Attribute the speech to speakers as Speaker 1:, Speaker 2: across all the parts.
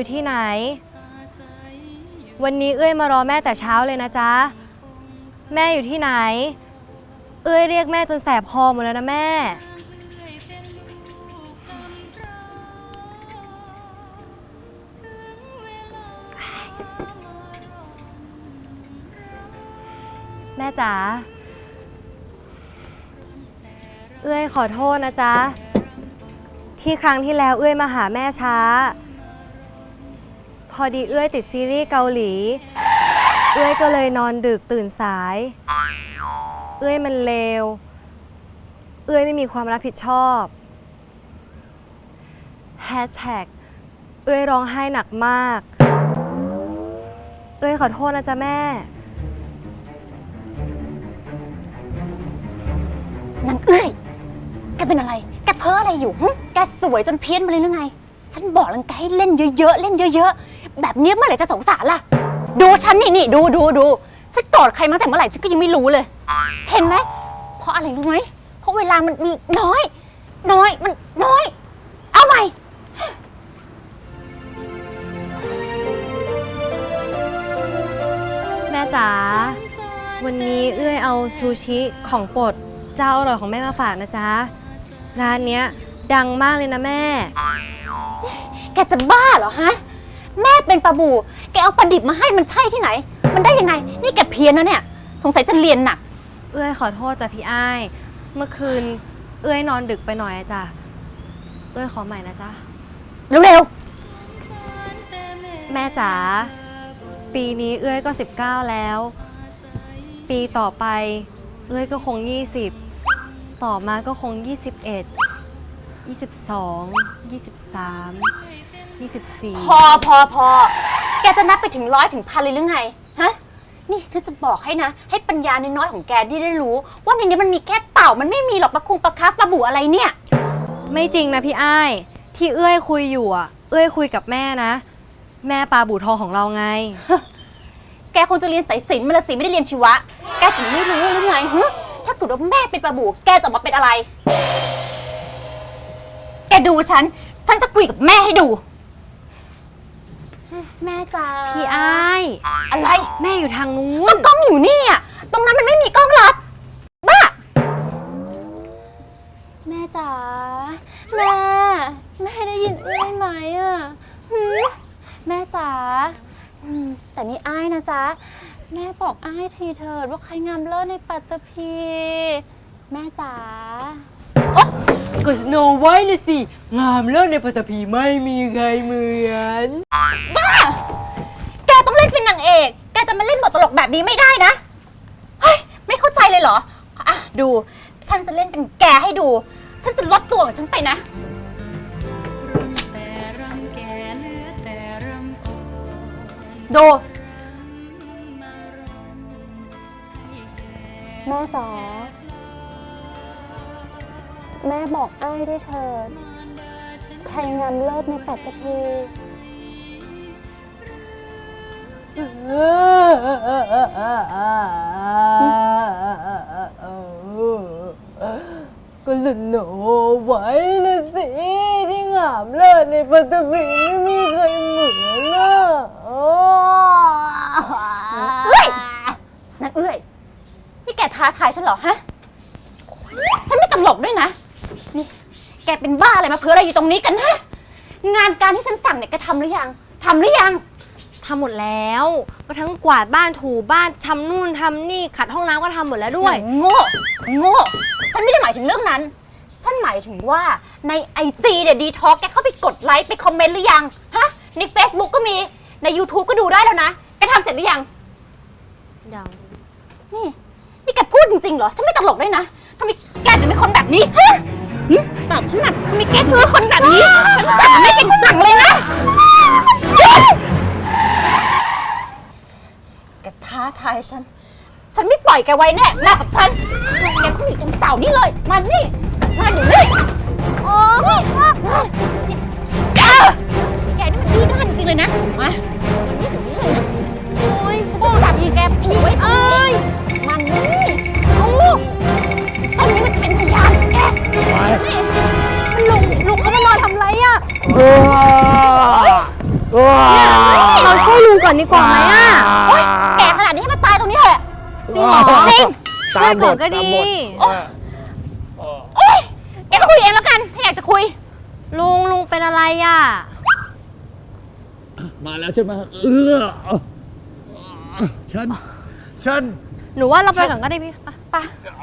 Speaker 1: อยู่ที่ไหน วันนี้เอ้ยมารอแม่แต่เช้าเลยนะจ๊ะ แม่อยู่ที่ไหน เอ้ยเรียกแม่จนแสบคอหมดแล้วนะแม่ แม่จ๋า เอ้ยขอโทษนะจ๊ะ ที่ครั้งที่แล้วเอ้ยมาหาแม่ช้า พอดีเอื้อยติดซีรีส์เกาหลี เอื้อยก็เลยนอนดึกตื่นสาย เอื้อยมันเลว เอื้อยไม่มีความรับผิดชอบแฮชแท็กเอื้อยร้องไห้หนักมาก เอื้อยขอโทษนะจ๊ะแม่
Speaker 2: นางเอ้ย แกเป็นอะไร แกเพ้ออะไรอยู่หึแกสวยจนเพี้ยนมาเลยหรือไง ฉันบอกแล้วแกให้เล่นเยอะๆ เล่นเยอะๆ แบบนี้เมื่อไหร่จะสงสารล่ะ ดูฉันนี่นี่ดูดูดูฉันโกรธใครมาแต่เมื่อไหร่ฉันก็ยังไม่รู้เลย เห็นไหมเพราะอะไรรู้ไหมเพราะเวลามันมีน้อย น้อยมันน้อย เอาใหม่
Speaker 1: แม่จ๋า วันนี้เอื้อยเอาซูชิของโปรดเจ้าอร่อยของแม่มาฝากนะจ๊ะ ร้านเนี้ยดังมากเลยนะแม่
Speaker 2: แกจะบ้าเหรอฮะแม่ เป็นปลาบู แกเอาปลาดิบมาให้มันใช่ที่ไหน มันได้ยังไง นี่แกเพี้ยนนะเนี่ย สงสัยจะเรียนหนัก
Speaker 1: เอื้อยขอโทษจ้ะพี่อ้าย เมื่อคืน เอื้อยนอนดึกไปหน่อยอะจ้ะ เอื้อยขอใหม่นะจ๊ะ
Speaker 2: เร็ว
Speaker 1: แม่จ๋า ปีนี้เอื้อยก็ 19 แล้ว ปีต่อไป เอื้อยก็คง 20 ต่อมาก็คง 21 22 23 24
Speaker 2: พอพอพอ แกจะนับไปถึงร้อยถึงพันเลยหรือไง ฮะ นี่ถ้าจะบอกให้นะ ให้ปัญญาน้อยๆของแกที่ได้รู้ ว่าในนี้มันมีแค่เต่ามันไม่มีหรอกปลาคุงปลาคับปลาบูอะไรเนี่ย
Speaker 1: ไม่จริงนะพี่อ้าย ที่เอื้อยคุยอยู่อะ เอื้อยคุยกับแม่นะ แม่ปลาบูทองของเราไง
Speaker 2: แกคงจะเรียนสายศิลป์มาละสิไม่ได้เรียนชีวะ แกถึงไม่รู้หรือไงฮะถ้าเกิดว่าแม่เป็นปลาบูแกจะออกมาเป็นอะไร แกดูฉัน ฉันจะคุยกับแม่ให้ดู แม่จ๋า
Speaker 1: พี่อ้าย
Speaker 2: อะไร
Speaker 1: แม่อยู่ทางนู้
Speaker 2: ก็
Speaker 1: น
Speaker 2: กล้องอยู่นี่อะ ตรงนั้นมันไม่มีกล้องรับบ้าแม่จ๋าแม่ แม่ได้ยินเอ้ยไหมอะหืมแม่จ๋าอืมแต่นี่อ้ายนะจ๊ะ แม่บอกอ้ายทีเถิดว่าใครงามเลิศในปัตตภีแม่จ๋า
Speaker 3: ก็สโนไว้นะสิ งามเลิศในปัตตภีไม่มีใครเหมือนบ้า
Speaker 2: แกต้องเล่นเป็นนางเอก แกจะมาเล่นบทตลกแบบนี้ไม่ได้นะ เฮ้ย ไม่เข้าใจเลยเหรอ อะ ดู ฉันจะเล่นเป็นแกให้ดู ฉันจะลดตัวของฉันไปนะดู
Speaker 4: แม่
Speaker 2: จ๋า แม่บอกอ้ายด้วยเถิดใครงามเลิศในปัตตภี
Speaker 3: ก็สโนไว้นะสิที่งามเลิศในปัตตภีไม่มีใครเหมือนนะ
Speaker 2: เอ้ยนางเอ้ยนี่แกท้าทายฉันเหรอฮะ ฉันไม่ตลกด้วยนะ กเป็นบ้าอะไรมาเพื่ออะไรอยู่ตรงนี้กันฮะงานการที่ฉันสั่งเนี่ยแกทำหรือยังทำหรือยัง
Speaker 1: ทำหมดแล้ว ก็ทั้งกวาดบ้านถูบ้านทำนู่นทำนี่ขัดห้องน้ำก็ทำหมดแล้วด้วย
Speaker 2: โง่ โง่ ฉันไม่ได้หมายถึงเรื่องนั้น ฉันหมายถึงว่าในไอจีเนี่ยดีท็อกแกเข้าไปกดไลค์ไปคอมเมนต์หรือยัง ฮะ ใน Facebook ก็มี ใน YouTube ก็ดูได้แล้วนะ แกทำเสร็จหรือยัง
Speaker 1: ยัง
Speaker 2: นี่ นี่แกพูดจริงๆเหรอ ฉันไม่ตลกด้วยนะทำไมแกถึงเป็นคนแบบนี้ฮะ หึตอบฉันหน่อยทำไมแกเป็นคนแบบนี้ ฉันสั่งไม่เป็นสั่งเลยนะหยุดแกท้าทายฉัน ฉันไม่ปล่อยแกไว้แน่ มากับฉันแกต้องอยู่ตรงเสานี่เลย มานี่ มาเดี๋ยวนี้โอ้ยแกนี่มันดื้อด้านจริงเลยนะ มา อน
Speaker 1: ดีกว่าไหมอะ
Speaker 2: โอ๊ยแก่ขนาดนี้ให้มันตายตรงนี้เถอะ
Speaker 1: จริงเหรอ
Speaker 2: จริง
Speaker 1: ช่วยก่อนก็ดี
Speaker 2: โอ๊ยแกก็คุยเองแล้วกัน ถ้าอยากจะคุย
Speaker 1: ลุงลุงเป็นอะไรอะ
Speaker 5: มาแล้วใช่ไหมเออฉันฉัน
Speaker 1: หนูว่าเราไปก่อนก็ได้พี่ไป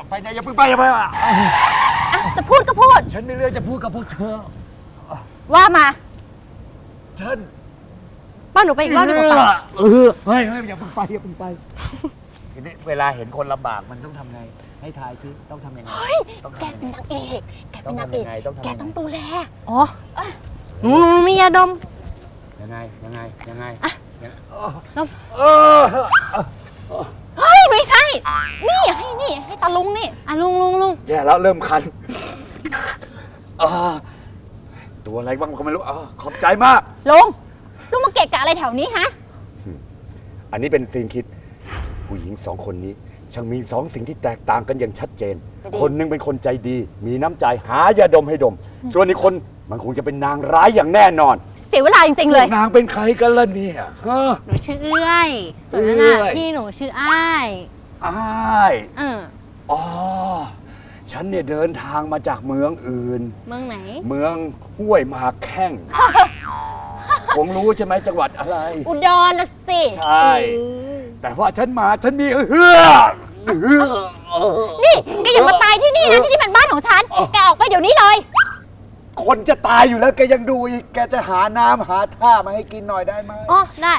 Speaker 5: ไปไหนอย่าเพิ่งไปอย่าไปอะ
Speaker 2: อะจะพูดก็พูด
Speaker 5: ฉันมีเรื่องจะพูดกับพวกเธอ
Speaker 2: ว่ามา
Speaker 5: ฉัน
Speaker 1: ป้าหนูไปอีกรอบดีกว่าป
Speaker 5: เออเฮ้ยเฮ้ยอย่าเพิ่งไปอย่าเพิ่งไปทีนี้เวลาเห็นคนลำบากมันต้องทำไง ให้ทายซิต้องทำยังไง
Speaker 2: เฮ้ย
Speaker 5: ต้อง
Speaker 2: แก
Speaker 5: ทำ
Speaker 2: เป็
Speaker 5: ยั
Speaker 2: น
Speaker 5: งไง
Speaker 2: นางเอกแกเป็นนางเอก
Speaker 5: ต้องทำยังไงต้องทำยังไง
Speaker 2: แกต้องดูแล
Speaker 1: อ๋อหนูหนูมียาดม
Speaker 5: ยังไงยังไงยังไงยังไง
Speaker 1: แล้ว
Speaker 5: เออ
Speaker 2: เฮ้ยไม่ใช่ นี่ให้นี่ให้ตาลุงนี่
Speaker 1: อะลุงลุงลุง
Speaker 5: แย่แล้วเริ่มคันอ่าตัวอะไรบ้างก็ไม่รู้อ่าขอบใจมาก
Speaker 2: ลุง ลุงมาเกะกะอะไรแถวนี้ฮะ
Speaker 5: อันนี้เป็นซีนคิด ผู้หญิงสองคนนี้ช่างมีสองสิ่งที่แตกต่างกันอย่างชัดเจน คนหนึงเป็นคนใจดี มีน้ำใจหายาดมให้ดม ส่วนอีกคนมันคงจะเป็นนางร้ายอย่างแน่นอน
Speaker 2: เสียเวลาจริงๆเลย
Speaker 5: นางเป็นใครกันล่ะเนี่ยฮะ
Speaker 1: หนูชื่อเอื้อย ส่วนนั้น
Speaker 5: เอื้
Speaker 1: น่ะ
Speaker 5: อย
Speaker 1: พี่หนูชื่ออ้าย
Speaker 5: อ้าย
Speaker 1: เออ
Speaker 5: อ๋อฉันเนี่ยเดินทางมาจากเมืองอื่น
Speaker 1: เมืองไหน
Speaker 5: เมืองห้วยหมากแข้ง คงรู้ใช่ไหมจังหวัดอะไร
Speaker 2: อุดรละสิ
Speaker 5: ใช่ แต่ว่าฉันมาฉันมีเฮือเฮือ
Speaker 2: นี่แกอย่ามาตายที่นี่นะที่นี่เป็นบ้านของฉัน แกออกไปเดี๋ยวนี้เลย
Speaker 5: คนจะตายอยู่แล้วแกยังดูอีกแกจะหาน้ำหาท่ามาให้กินหน่อยได้ไหม
Speaker 1: อ๋อได้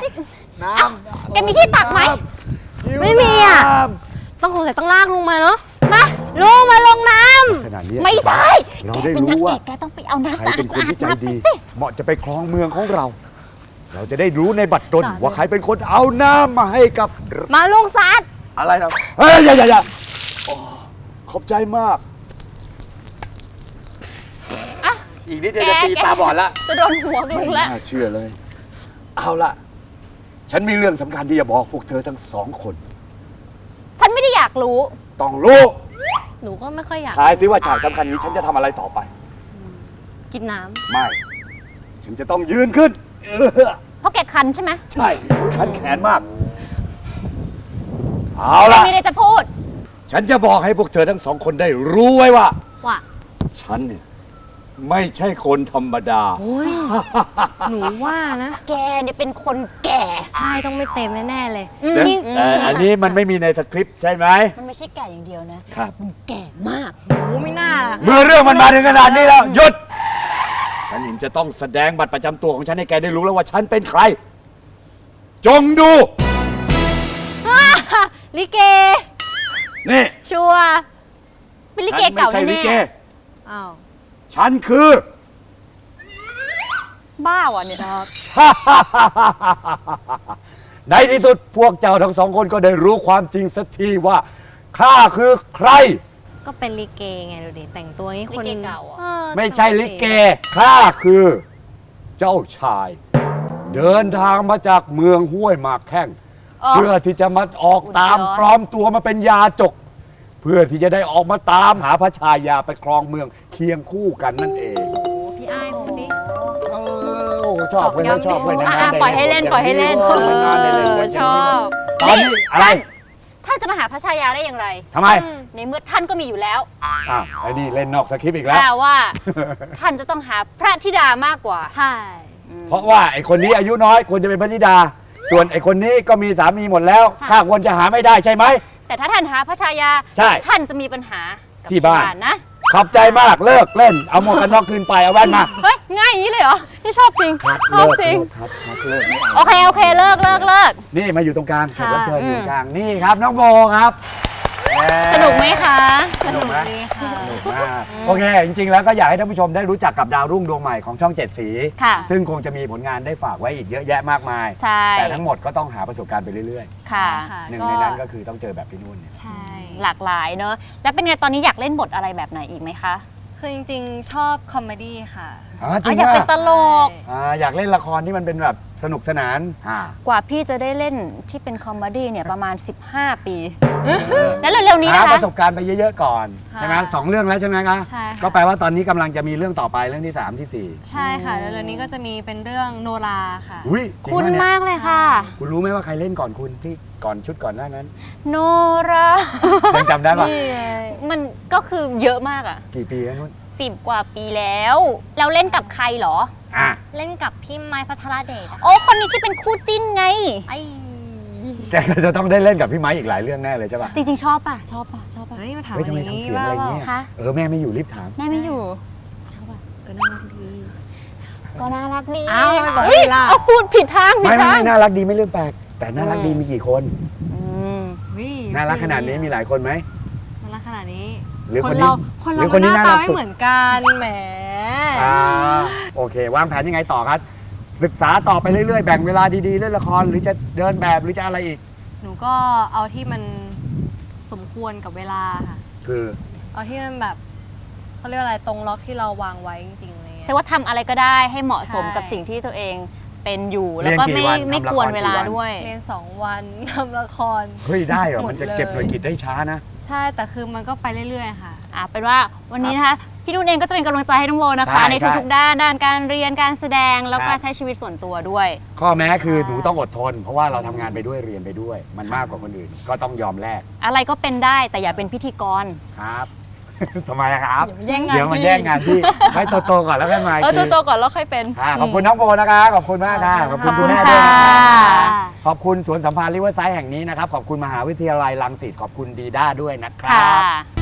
Speaker 5: น้ำ
Speaker 2: แกมีที่ตักไหม
Speaker 5: หิว
Speaker 1: ไม่มีอะ
Speaker 5: น้
Speaker 1: ต้องสงสัยต้องลากลุงมาเนาะมาลุงมาลงน้ำ
Speaker 5: ขนาดนี้
Speaker 2: ไม่ใช่
Speaker 5: เรา
Speaker 2: แก
Speaker 5: ได้
Speaker 2: เป็นนาง
Speaker 5: รู้
Speaker 2: เอ
Speaker 5: ว่า
Speaker 2: กแกต้องไปเอาน้ำ
Speaker 5: ใคร
Speaker 2: สะอา
Speaker 5: เป็น
Speaker 2: ด
Speaker 5: คนที่ใจ
Speaker 2: ๆมา
Speaker 5: ดี
Speaker 2: สิ
Speaker 5: เหมาะจะไปครองเมืองของเรา เราจะได้รู้ในบัตรดลว่าใครเป็นคนเอาน้ำมาให้กับำ
Speaker 1: มาลุงซัด
Speaker 5: อะไรนะเฮ้ยอย่าอย่าอย่าโอ้ขอบใจมาก
Speaker 2: อะ
Speaker 5: อีกนิดเดียวจะตีตาบอดละ
Speaker 2: จะโดนหัวลุงแล้ว
Speaker 5: ไม่น่าเชื่อเลย เอาละฉันมีเรื่องสำคัญที่จะบอกพวกเธอทั้งสองคน
Speaker 2: ฉันไม่ได้อยากรู้
Speaker 5: ต้องรู้
Speaker 1: หนูก็ไม่ค่อยอยาก
Speaker 5: ทายซิว่าฉากสำคัญนี้ฉันจะทำอะไรต่อไป
Speaker 1: กินน้
Speaker 5: ไม่ ฉันจะต้องยืนขึ้น เออ
Speaker 2: เพราะแกคันใช่ไหม
Speaker 5: ใช่ฉันขันแขนมาก เอา
Speaker 2: แก
Speaker 5: ละ
Speaker 2: มีอะไรจะพูด
Speaker 5: ฉันจะบอกให้พวกเธอทั้งสองคนได้รู้ไว้ว่าำ
Speaker 1: ว่า
Speaker 5: ฉันเนี่ยไม่ใช่คนธรรมดา
Speaker 1: โอ้ย หนูว่านะ
Speaker 2: แกเนี่ยเป็นคนแก่
Speaker 1: ใช่ ต้องไม่เต็มแน่ๆเลย
Speaker 2: อืม
Speaker 1: นี่
Speaker 5: แต่อันนี้มันไม่มีในสคริปต์ใช่ไหม
Speaker 2: มันไม่ใช่แก่อย่างเดียวนะ
Speaker 5: ครับ
Speaker 2: มันแก่มาก
Speaker 1: โอ้ไม่น่าล่ะ
Speaker 5: เมื่อเรื่องมันมาถึงขนาดนี้แล้วหยุด ฉันเห็นจะต้องแสดงบัตรประจำตัวของฉันให้แกได้รู้แล้วว่าฉันเป็นใคร จงดู
Speaker 1: ลิเก
Speaker 5: นี่
Speaker 1: ชัวร์
Speaker 2: เป็นลิ
Speaker 5: ฉั
Speaker 2: เก
Speaker 5: นไม่
Speaker 2: เก่า
Speaker 5: ใช่ลิ
Speaker 2: แน่
Speaker 5: เก
Speaker 1: อ้าว
Speaker 5: ฉันคือ
Speaker 2: ๆบ้าว่ะเนี่ย
Speaker 5: ในที่สุดพวกเจ้าทั้งสองคนก็ได้รู้ความจริงสักทีว่าข้าคือใคร
Speaker 1: ก็เป็นลิเกไงดูดิแต่งตัวงี้คน
Speaker 2: ลิเกเก่าเหรอ
Speaker 1: ออ
Speaker 5: ไม่ใช่ลิเกข้าคือเจ้าชาย เดินทางมาจากเมืองห้วยหมากแข้ง
Speaker 2: อ๋อ
Speaker 5: เพื่อที่จะมาออกตาม
Speaker 2: อุดร
Speaker 5: ปลอมตัวมาเป็นยาจก เพื่อที่จะได้ออกมาตามหาพระชายาไปครองเมืองเคียงคู่กันนั่นเอง
Speaker 1: โอ้พี่อ้ายคนนี้
Speaker 5: โอ้ชอบเลยชอบเลย
Speaker 2: อะ
Speaker 5: นานๆได้
Speaker 2: ปล่อยให้เล่น
Speaker 5: บท
Speaker 2: ปล่อยให้เล่น
Speaker 5: อานานๆได้เล่นบท
Speaker 2: เออชอบ
Speaker 5: ตอนนี้อะไร
Speaker 2: ท่านจะมาหาพระชายาได้อย่างไร
Speaker 5: ทำไม
Speaker 2: ในเมื่อท่านก็มีอยู่แล้ว
Speaker 5: อะไอ้นี่เล่นนอกสคริปต์อีกแล้ว
Speaker 2: แต่ว่า ท่านจะต้องหาพระธิดามากกว่า
Speaker 1: ใช่
Speaker 5: เพราะว่าไอ้คนนี้อายุน้อยควรจะเป็นพระธิดา ส่วนไอ้คนนี้ก็มีสามีหมดแล้วข้าควรจะหาไม่ได้ใช่ไหม
Speaker 2: แต่ถ้าท่านหาพระชายา
Speaker 5: ใช่
Speaker 2: ท่านจะมีปัญหากับ
Speaker 5: ที่บ้าน
Speaker 2: นะ
Speaker 5: ขอบใจมากเลิกเล่น เอาหมวกกันน็อกคืนไปเอาแว่นมา
Speaker 2: เฮ้ยง่ายอย่างนี้เลยเหรอที่ชอบจริง ชอบจริง
Speaker 5: ครับครับเลิกไม่
Speaker 2: โอ
Speaker 5: เอา
Speaker 2: เคโอเคเลิกเลิกเลิก
Speaker 5: นี่มาอยู่ตรงกลางแขกรับเชิญ
Speaker 2: ค่ะ
Speaker 5: อยู่ตรงกลางนี่ครับน้องโบครับแหม
Speaker 2: สนุกไหมคะ
Speaker 5: สนุกไหม
Speaker 1: ดีค่ะ
Speaker 5: สนุกมากโอเค จริง ๆ แล้วก็อยากให้ท่านผู้ชมได้รู้จักกับดาวรุ่งดวงใหม่ของช่องเจ็ดสี
Speaker 2: ค่ะ
Speaker 5: ซึ่งคงจะมีผลงานได้ฝากไว้อีกเยอะแยะมากมาย
Speaker 2: ใช่
Speaker 5: แต่ทั้งหมดก็ต้องหาประสบการณ์ไปเรื่อย
Speaker 2: ค่ะ
Speaker 5: ๆ หนึ่งในนั้นก็คือต้องเจอแบบพี่นุ่นเนี่ย
Speaker 1: ใช่
Speaker 2: หลากหลายเนอะแล้วเป็นไงตอนนี้อยากเล่นบทอะไรแบบไหนอีกไหมคะ
Speaker 1: คือจริงๆ ชอบคอมเมดี้ค่ะ
Speaker 5: อ๋อจ
Speaker 2: อ๋
Speaker 5: ริ
Speaker 2: องอยากเป็นต
Speaker 5: ป่ะ
Speaker 2: ลก
Speaker 5: อ่าอยากเล่นละครที่มันเป็นแบบ สนุกสนาน อ่าก
Speaker 2: ว่าพี่จะได้เล่นที่เป็นคอมเมดี้เนี่ยประมาณ 15 ปี แล้วเร็วๆนี้
Speaker 5: หา
Speaker 2: นะ
Speaker 5: ป
Speaker 2: คะ
Speaker 5: ระสบการณ์ไปเยอะๆก่อน
Speaker 1: ค่ะ
Speaker 5: ใช่ไหมสองเรื่องแล้วใช่ไหมคะ
Speaker 1: ใช่ค่ะ
Speaker 5: ก็แปลว่าตอนนี้กำลังจะมีเรื่องต่อไปเรื่องที่3ที่
Speaker 1: ใช่ค่ะแล้วเร็วนี้ก็จะมีเป็นเรื่องโนราค่ะ
Speaker 5: 4อุ้ยจริง
Speaker 2: คุณ
Speaker 5: ปะเนี่ย
Speaker 2: มากเลยค่ะ
Speaker 5: คุณรู้ไหมว่าใครเล่นก่อนคุณที่ก่อนชุดก่อนหน้านั้น
Speaker 2: โนรา
Speaker 5: ยังจำได้ปะ
Speaker 2: มันก็คือเยอะมากอะ
Speaker 5: กี่ปีแล้วนุ่น
Speaker 2: สิบกว่าปีแล้ว เราเล่นกับใครเหรอ
Speaker 5: อะ
Speaker 1: เล่นกับพี่ไม้พัทรเดชอะ
Speaker 2: โอ้คนนี้ที่เป็นคู่จิ้นไง
Speaker 1: ไอ้
Speaker 5: แกก็จะต้องได้เล่นกับพี่ไม้อีกหลายเรื่องแน่เลยใช่ปะ
Speaker 2: จริง ๆ ชอบป่ะ ชอบป่ะ ชอบป่ะ
Speaker 1: เฮ้ยมาถาม
Speaker 5: เฮ้ยทำไม
Speaker 1: อัน
Speaker 5: ทำ
Speaker 1: นี้
Speaker 5: เสียง
Speaker 1: ว่า
Speaker 5: อะไร
Speaker 1: เปล่า
Speaker 5: เงี้ย
Speaker 2: คะ
Speaker 5: เออแม่ไม่อยู่รีบถาม
Speaker 2: แม่ไม่อยู่
Speaker 1: ก็น่ารักดี
Speaker 2: ก็น่ารักดี
Speaker 1: อ้าวไม่บอก
Speaker 2: เฮ้ย
Speaker 1: ล่ะ
Speaker 2: เอาพูดผิดทางผิ
Speaker 5: ไม่
Speaker 2: ด
Speaker 5: ไม่
Speaker 2: ทาง
Speaker 5: ไม่น่ารักดีไม่เรื่องแปลก แต่น่ารักดีมีกี่คน
Speaker 2: อืม
Speaker 1: เฮ้ย
Speaker 5: น่ารักขนาดนี้มีหลายคนไหม
Speaker 1: น่ารักขนาดนี้
Speaker 5: หรือ
Speaker 1: ค
Speaker 5: คน
Speaker 1: น
Speaker 5: นี้
Speaker 1: เราคน
Speaker 5: หรื
Speaker 1: เรา
Speaker 5: อคนนี้
Speaker 1: หน้า
Speaker 5: น่า
Speaker 1: ตา
Speaker 5: รัก
Speaker 1: ไม่
Speaker 5: สุด
Speaker 1: เหมือนกันแหม
Speaker 5: อ่า โอเควางแผนยังไงต่อครับ ศึกษาต่อไปเรื่อยๆ แบ่งเวลาดีๆ เล่นละครหรือจะเดินแบบหรือจะอะไรอีก
Speaker 1: หนูก็เอาที่มันสมควรกับเวลาค่ะ
Speaker 5: คือ
Speaker 1: เอาที่มันแบบเขาเรียกว่าอะไรตรงล็อกที่เราวางไว้จริงๆอะไรเงี้
Speaker 2: แต่
Speaker 1: ย
Speaker 2: ว่าทำอะไรก็ได้ให้เหมาะสม
Speaker 1: ใช่
Speaker 2: กับสิ่งที่ตัวเองเป็นอยู่ แล้วก็ไม่ไม่กวนเวลาด้วย
Speaker 1: เรียนสองวันทำละคร
Speaker 5: เฮ้ยได้เหรอ
Speaker 1: หมด
Speaker 5: มันจะ
Speaker 1: เลย
Speaker 5: เก็บหน่วยกิจได้ช้านะ
Speaker 1: ใช่แต่คือมันก็ไปเรื่อยๆค่ะ
Speaker 2: อะเป็นว่าวันนี้นะคะ พี่นุ่นเองก็จะเป็นกำลังใจให้น้องโบนะคะ
Speaker 5: ใช่
Speaker 2: ใน
Speaker 5: ใช่
Speaker 2: ทุกๆด้านด้านการเรียนการแสดงแล้ว
Speaker 5: ค
Speaker 2: ก็
Speaker 5: รับ
Speaker 2: ใช้ชีวิตส่วนตัวด้วย
Speaker 5: ข้อแม้คือหนูต้องอดทน เพราะว่าเราทำงานไปด้วยเรียนไปด้วย มันมากกว่าคนอื่น ก็ต้องยอมแลก
Speaker 2: อะไรก็เป็นได้แต่อย่าเป็นพิธีกร
Speaker 5: ครับ ทำไมอะครับ
Speaker 1: อย่ามาแย่งงาน
Speaker 5: เดี๋ยวมา
Speaker 1: พี่
Speaker 5: แย่งงานพี่ให้โตๆก่อนแล้วกันมาอีก
Speaker 2: เออ
Speaker 5: ที
Speaker 2: ตัวโตก่อนแล้วค่อยเป็น
Speaker 5: อ่าขอบคุณน้องโบนะคะขอบคุณมากค่ะขอบคุณคุณแม่
Speaker 2: ขอบ
Speaker 5: ด้วย
Speaker 2: คุณ
Speaker 5: นะ
Speaker 2: ค่ะ
Speaker 5: ขอบคุณสวนสัมพันธ์ริเวอร์ไซด์แห่งนี้นะครับ ขอบคุณมหาวิทยาลัยรังสิตขอบคุณดีด้าด้วยนะครั
Speaker 2: ค่ะ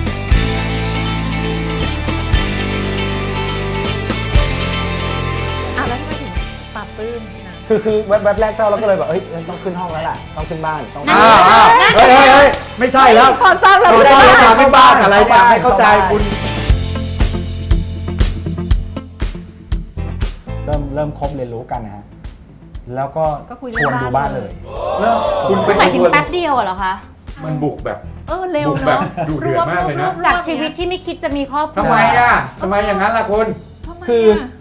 Speaker 1: ปรับปลื้มนะ
Speaker 6: คือคือแวบแวบแรกเศร้าเราก็เลยแบบเอ้ยต้องขึ้นห้องแล้วล่ะต้องขึ้นบ้านต้อง
Speaker 5: อ้าวอ้าวเฮ้ยเฮ้ยเฮ้ยไม่ใช่แล้ว
Speaker 3: พอสร้างแล้ว
Speaker 5: เรา
Speaker 3: ไม่
Speaker 5: ต้อง
Speaker 3: ได้
Speaker 5: เรียกมาไม่บ้านอะไรเนี่ยให้เข้าใจคุณ
Speaker 6: เริ่มเริ่มคบเรียนรู้กันนะฮะแล้วก็
Speaker 3: ก็คุย
Speaker 6: ช
Speaker 3: เรื่
Speaker 6: ว
Speaker 3: อนง
Speaker 6: ดู
Speaker 3: บ้า
Speaker 6: บ้านน
Speaker 3: เล
Speaker 6: เลยย
Speaker 5: คุณเป็น
Speaker 2: หมายถึง
Speaker 5: คน
Speaker 2: แป๊บเดียวอะเหรอคะ
Speaker 5: มันบุกแบบ
Speaker 3: เออเร็ว
Speaker 5: บุกแบบ
Speaker 3: เนาะ
Speaker 5: ดุเดือดมากเลยนะ
Speaker 2: จากชีวิตที่ไม่คิดจะมีครอบครั
Speaker 5: ทำ
Speaker 2: ว
Speaker 5: ไมอะทำไมอย่างนั้นล่ะคุณ
Speaker 3: ทำไม
Speaker 6: คือ
Speaker 3: อะ